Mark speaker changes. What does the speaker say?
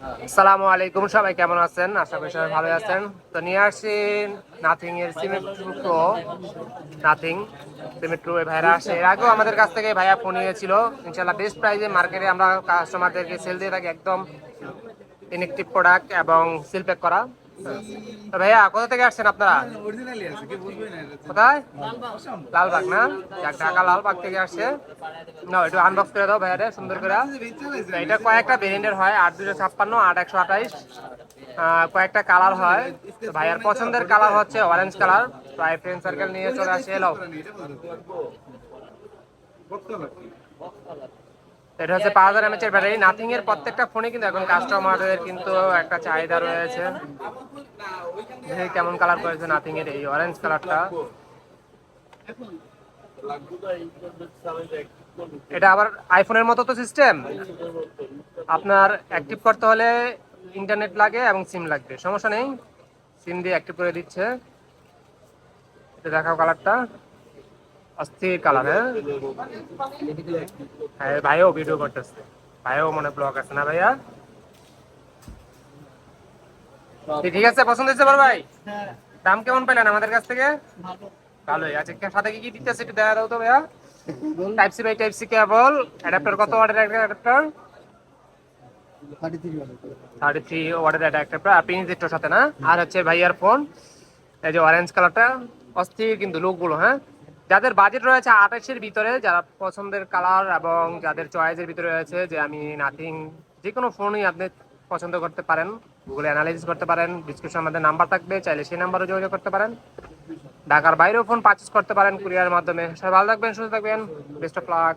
Speaker 1: আসসালামু আলাইকুম, সবাই কেমন আছেন? আশা করি সবাই ভালো আছেন। তো নিয়ে আসছি নাথিং এর cement pro nothing cement pro ভাইরা আসে। এর আগেও আমাদের কাছ থেকে ভাইয়া ফোন নিয়েছিল। ইনশাল্লাহ বেস্ট প্রাইসে মার্কেটে আমরা কাস্টমারদেরকে সেল দিয়ে থাকি। একদম ইনেকটিভ প্রোডাক্ট এবং সিল প্যাক করা। ভাইয়া, কোথা থেকে আসছেন আপনারা? কোথায়? লালবাগ না? ঢাকা লালবাগ থেকে আসছে। না একটু আনবক্স করে দাও ভাইয়া সুন্দর করে। এটা কয়েকটা ভেরিয়েন্টের হয়, আট দুশো ছাপ্পান্ন, আট একশো আঠাইশ। কয়েকটা কালার হয়। ভাইয়ার পছন্দের কালার হচ্ছে অরেঞ্জ কালার প্রায় ফ্রেন্ড সার্কেল নিয়ে চলে আসে, এলো। এটা হচ্ছে পাঁচ হাজার এমএচ এর ব্যাটারি নাথিং এর প্রত্যেকটা ফোনে কিন্তু এখন কাস্টমারদের কিন্তু একটা চাহিদা রয়েছে। দেখি কেমন কালার করেছে নাথিং এর এই অরেঞ্জ কালারটা এটা আবার আইফোনের মতো তো সিস্টেম আপনার অ্যাক্টিভ করতে হলে ইন্টারনেট লাগে এবং সিম লাগবে। সমস্যা নেই। সিম দিয়ে অ্যাক্টিভ করে দিচ্ছে। এটা দেখাও কালারটা অস্থির কালার হ্যাঁ? হ্যাঁ ভাইও ভিডিও করতেছে। ভাইও মনে ব্লগ আছে না ভাইয়া? ঠিক আছে পছন্দ হয়েছে বড় ভাই? দাম কেমন পেলেন আমাদের কাছ থেকে? ভালোই। আছে সাথে কি কি দিতেছে একটু দেখা দাও তো ভাইয়া। Type C by type C cable adapter কত ওয়াটের একটা অ্যাডাপ্টার থার্টি থ্রি ওয়াটের অ্যাডাপ্টার আর পিন জিটোর সাথে না? আর হচ্ছে ভাইয়ার ফোন এই যে অরেঞ্জ কালারটা অস্থির কিন্তু লুকগুলো হ্যাঁ? যাদের বাজেট রয়েছে আঠাশের ভিতরে যারা পছন্দের কালার এবং যাদের চয়েসের ভিতরে রয়েছে যে আমি নাথিং যে কোনো ফোনই আপনি পছন্দ করতে পারেন গুগলে অ্যানালাইসিস করতে পারেন ডিসক্রিপশন আমাদের নাম্বার থাকবে, চাইলে সেই নাম্বারও যোগাযোগ করতে পারেন। ঢাকার বাইরেও ফোন পারচেস করতে পারেন কুরিয়ার মাধ্যমে। সবাই ভালো থাকবেন, সুস্থ থাকবেন। Best of luck